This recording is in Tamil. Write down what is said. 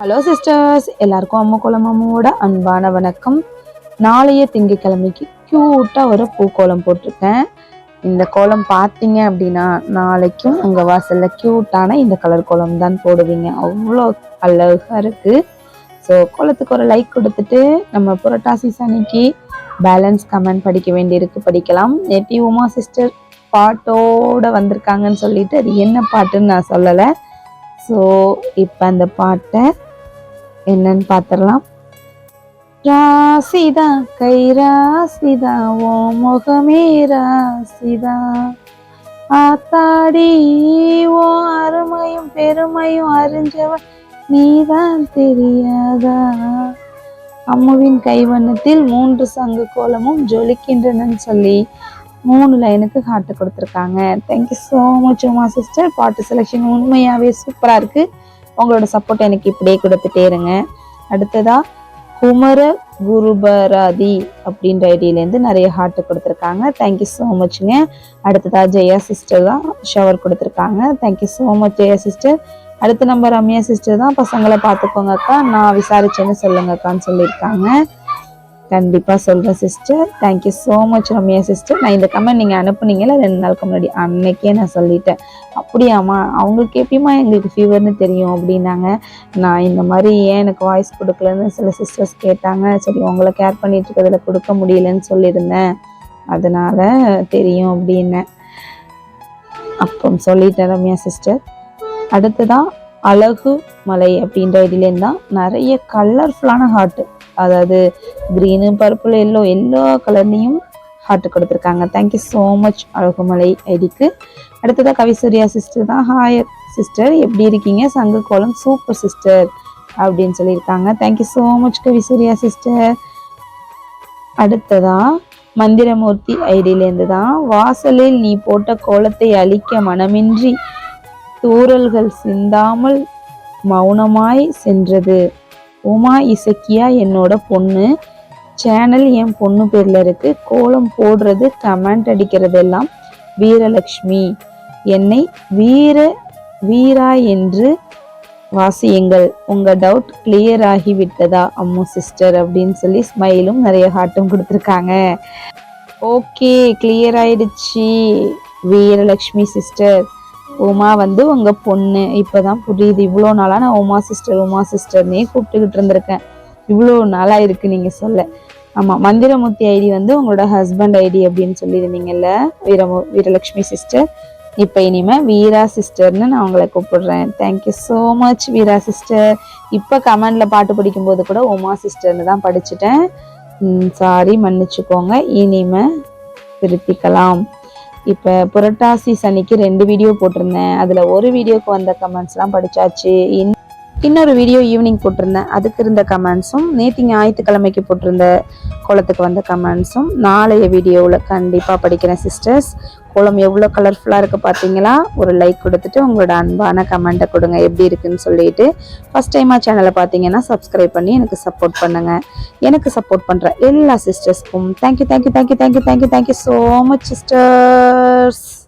ஹலோ சிஸ்டர்ஸ் எல்லாருக்கும் அம்மா குளம் அன்பான வணக்கம். நாளைய திங்கக்கிழமைக்கு க்யூட்டாக ஒரு பூக்கோலம் போட்டிருக்கேன். இந்த கோலம் பார்த்தீங்க அப்படின்னா நாளைக்கும் உங்கள் வாசலில் க்யூட்டான இந்த கலர் கோலம் தான் போடுவீங்க. அவ்வளோ அழகாக இருக்குது ஸோ கோலத்துக்கு ஒரு லைக் கொடுத்துட்டு நம்ம புரட்டாசி சனிக்கு பேலன்ஸ் கமெண்ட் படிக்க வேண்டியிருக்கு. படிக்கலாம். நேட்டி உமா சிஸ்டர் பாட்டோட வந்திருக்காங்கன்னு சொல்லிட்டு அது என்ன பாட்டுன்னு நான் சொல்லலை. ஸோ இப்போ அந்த பாட்டை என்னன்னு பார்த்துடலாம் ராசிதா கை ராசிதா ஓ முகமே ராசிதா. ஆத்தாடி ஓ அருமையும் பெருமையும் அறிஞ்சவன் நீதான் தெரியாதா? அம்முவின் கைவண்ணத்தில் மூன்று சங்கு கோலமும் ஜொலிக்கின்றனன்னு சொல்லி மூணு லைனுக்கு ஹார்ட் கொடுத்துருக்காங்க. Thank you so much Uma sister பாட்டு செலெக்ஷன் உண்மையாகவே சூப்பராக இருக்குது உங்களோட சப்போர்ட் எனக்கு இப்படியே கொடுத்துட்டே இருங்க. அடுத்ததா குமர குருபராதி அப்படின்ற ஐடியிலேருந்து நிறைய ஹார்ட் கொடுத்துருக்காங்க. தேங்க்யூ ஸோ மச்ங்க அடுத்ததா ஜெயா சிஸ்டர் தான் ஷவர் கொடுத்துருக்காங்க. Thank you so much Jaya sister அடுத்த நம்பர் ரம்யா சிஸ்டர் தான். பசங்களை பார்த்துக்கோங்க அக்கா. நான் விசாரிச்சேன்னு சொல்லுங்க அக்கான்னு சொல்லியிருக்காங்க. கண்டிப்பாக சொல்கிறேன் sister thank you so much Ramya sister நான் இந்த கமெண்ட் நீங்கள் அனுப்புனீங்கல்ல ரெண்டு நாளுக்கு முன்னாடி. அன்னைக்கே நான் சொல்லிட்டேன். அப்படியாம்மா அவங்களுக்கு எப்பயுமா எங்களுக்கு ஃபீவர்னு தெரியும் அப்படின்னாங்க. நான் இந்த மாதிரி ஏன் எனக்கு வாய்ஸ் கொடுக்கலன்னு சில சிஸ்டர்ஸ் கேட்டாங்க. சரி உங்களை கேர் பண்ணிட்டு இருக்கிறதுல கொடுக்க முடியலன்னு சொல்லியிருந்தேன். அதனால தெரியும் அப்படின்னேன். அப்போ சொல்லிட்டேன் ரம்யா சிஸ்டர் அடுத்ததான் அழகு மலை அப்படின்ற இதுலேருந்து தான் நிறைய கலர்ஃபுல்லான ஹார்ட்டு அதாவது க்ரீனு பர்பிள் எல்லோ எல்லா கலர்லேயும் ஹார்ட் கொடுத்துருக்காங்க. தேங்க்யூ ஸோ மச் அழகுமலை ஐடிக்கு. அடுத்ததாக கவிசூரியா சிஸ்டர் தான். ஹாய் சிஸ்டர் எப்படி இருக்கீங்க? சங்கு கோலம் சூப்பர் சிஸ்டர் அப்படின்னு சொல்லியிருக்காங்க. Thank you so much Kavisurya sister அடுத்ததா மந்திரமூர்த்தி ஐடியிலேருந்து தான் வாசலில் நீ போட்ட கோலத்தை அழிக்க மனமின்றி தூறல்கள் சிந்தாமல் மௌனமாய் சென்றது. உமா இசக்கியா என்னோட பொண்ணு. சேனல் என் பொண்ணு பேர்ல இருக்கு. கோலம் போடுறது கமெண்ட் அடிக்கிறதெல்லாம் வீரலக்ஷ்மி. என்னை வீர வீரா என்று வாசியுங்கள். உங்க டவுட் கிளியர் ஆகி விட்டதா அம்மு சிஸ்டர் அப்படின்னு சொல்லி ஸ்மைலும் நிறைய ஹார்ட்டும் கொடுத்துருக்காங்க. ஓகே கிளியர் ஆயிடுச்சு. வீரலக்ஷ்மி சிஸ்டர் உமா வந்து உங்க பொண்ணு. இப்பதான் புரியுது. இவ்வளோ நாளா நான் உமா சிஸ்டர் உமா சிஸ்டர்னே கூப்பிட்டுக்கிட்டு இருந்திருக்கேன். இவ்வளோ நாளா இருக்கு நீங்க சொல்ல. ஆமா மந்திரமூர்த்தி ஐடி வந்து உங்களோட ஹஸ்பண்ட் ஐடி அப்படின்னு சொல்லியிருந்தீங்கல்ல? வீரமு வீரலட்சுமி சிஸ்டர் இப்போ இனிமே வீரா சிஸ்டர்னு நான் உங்களை கூப்பிடுறேன். Thank you so much Veera sister இப்போ கமெண்டில் பாட்டு படிக்கும்போது கூட உமா சிஸ்டர்னு தான் படிச்சுட்டேன். சாரி மன்னிச்சுக்கோங்க. இனிமே திருப்பிக்கலாம் இப்போ புரட்டாசி சனிக்கு ரெண்டு வீடியோ போட்டிருந்தேன். அதில் ஒரு வீடியோக்கு வந்த கமெண்ட்ஸ்லாம் படித்தாச்சு இன் இன்னொரு வீடியோ ஈவினிங் போட்டிருந்தேன். அதுக்கு இருந்த கமெண்ட்ஸும் நேற்று ஞாயிற்றுக்கிழமைக்கு போட்டிருந்த கோலத்துக்கு வந்த கமெண்ட்ஸும் நாளைய வீடியோவில் கண்டிப்பாக படிக்கிறேன் சிஸ்டர்ஸ் கோலம் எவ்வளோ கலர்ஃபுல்லாக இருக்குது பார்த்தீங்களா ஒரு லைக் கொடுத்துட்டு உங்களோட அன்பான கமெண்ட்டை கொடுங்க. எப்படி இருக்குன்னு சொல்லிட்டு ஃபஸ்ட் டைமாக சேனலை பார்த்தீங்கன்னா சப்ஸ்கிரைப் பண்ணி எனக்கு சப்போர்ட் பண்ணுங்கள் எனக்கு சப்போர்ட் பண்ணுற எல்லா சிஸ்டர்ஸ்க்கும் thank you thank you thank you thank you thank you thank you so much sisters